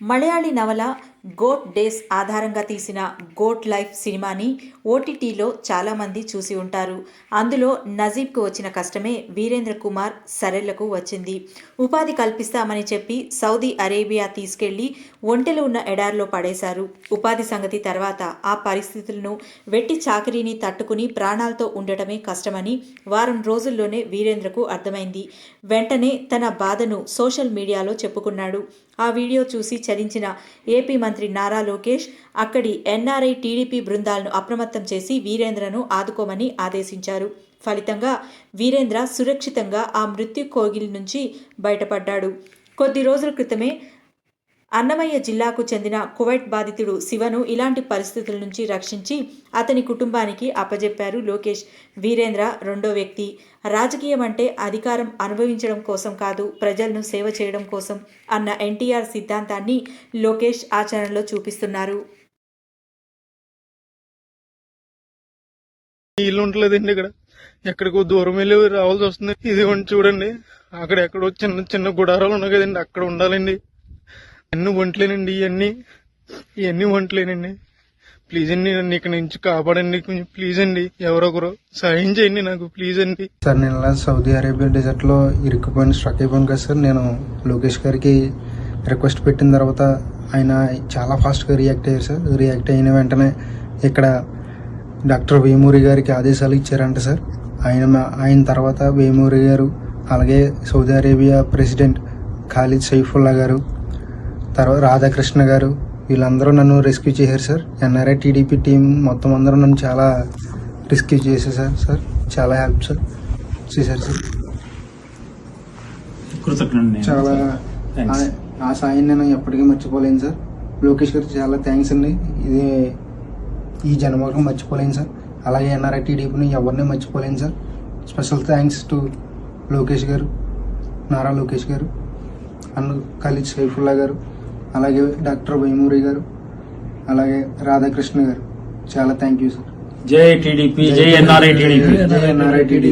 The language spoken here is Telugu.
ಮಲಯಾಳಿ ನವಲ గోట్ డేస్ ఆధారంగా తీసిన గోట్ లైఫ్ సినిమాని ఓటీటీలో చాలామంది చూసి ఉంటారు. అందులో నజీబ్కు వచ్చిన కష్టమే వీరేంద్ర కుమార్ సరెళ్ళకు వచ్చింది. ఉపాధి కల్పిస్తామని చెప్పి సౌదీ అరేబియా తీసుకెళ్ళి ఒంటెలు ఉన్న ఎడారిలో పడేశారు. ఉపాధి సంగతి తర్వాత ఆ పరిస్థితులను వెట్టి చాకరీని తట్టుకుని ప్రాణాలతో ఉండటమే కష్టమని వారం రోజుల్లోనే వీరేంద్రకు అర్థమైంది. వెంటనే తన బాధను సోషల్ మీడియాలో చెప్పుకున్నాడు. ఆ వీడియో చూసి చలించిన ఏపీ మంత్రి నారా లోకేష్ అక్కడి ఎన్ఆర్ఐ టీడీపీ బృందాలను అప్రమత్తం చేసి వీరేంద్రను ఆదుకోమని ఆదేశించారు. ఫలితంగా వీరేంద్ర సురక్షితంగా ఆ మృత్యు కోగిలి నుంచి బయటపడ్డాడు. కొద్ది రోజుల క్రితమే అన్నమయ్య జిల్లాకు చెందిన కువైట్ బాధితుడు శివను ఇలాంటి పరిస్థితుల నుంచి రక్షించి అతని కుటుంబానికి అప్పజెప్పారు లోకేష్. వీరేంద్ర రెండో వ్యక్తి. రాజకీయం అంటే అధికారం అనుభవించడం కోసం కాదు ప్రజలను సేవ చేయడం కోసం అన్న ఎన్టీఆర్ సిద్ధాంతాన్ని లోకేష్ ఆచరణలో చూపిస్తున్నారు. ఇల్లు ఉండలేదండి ఇక్కడ. ఎక్కడికో దూరం వెళ్ళి రావాల్సి వస్తుంది. ఇది చూడండి. అక్కడ ఎక్కడో చిన్న చిన్న గుడారాలు ఉన్నాయి కదండి. అక్కడ ఉండాలండి. అన్ని వంటలేనండి ఇవన్నీ ఇవన్నీ వంటలేనండి ప్లీజ్ అండి నన్ను ఇక్కడ నుంచి కాపాడండి. కొంచెం ప్లీజ్ అండి ఎవరొకరు సాయం చేయండి నాకు ప్లీజ్ అండి. సార్ నేను ఇలా సౌదీ అరేబియా డెజర్ట్లో ఇరుక్కుపోయిన స్ట్రక్ అయిపోయాను కదా సార్. నేను లోకేష్ గారికి రిక్వెస్ట్ పెట్టిన తర్వాత ఆయన చాలా ఫాస్ట్గా రియాక్ట్ అయ్యారు సార్. రియాక్ట్ అయిన వెంటనే ఇక్కడ డాక్టర్ వేమూరి గారికి ఆదేశాలు ఇచ్చారంట సార్. ఆయన మా- ఆయన తర్వాత వేమూరి గారు అలాగే Saudi Arabia president Khalid Saifullah గారు తర్వాత రాధాకృష్ణ గారు వీళ్ళందరూ నన్ను రెస్క్యూ చేశారు సార్. ఎన్ఆర్ఐ టీడీపీ టీం మొత్తం అందరూ నన్ను చాలా రెస్క్యూ చేసేసారు సార్. చాలా హెల్ప్ సార్. చేశారు సార్. చాలా. ఆ- సాయం నేను ఎప్పటికీ మర్చిపోలేను సార్. లోకేష్ గారికి చాలా థ్యాంక్స్ అండి. ఇది ఈ జన్మకు మర్చిపోలేను సార్. అలాగే ఎన్ఆర్ఐ టీడీపీని ఎవరిని మర్చిపోలేను sir. Special thanks to Lokesh గారు నారా లోకేష్ గారు అండ్ ఖలీద్ సైఫుల్లా గారు అలాగే డాక్టర్ వైమూరి గారు అలాగే రాధాకృష్ణ గారు. చాలా థ్యాంక్ యూ సార్. జై టీడీపీ జై ఎన్ఆర్ఐ టీడీపీ. జై ఎన్ఆర్ఐ టీడీపీ.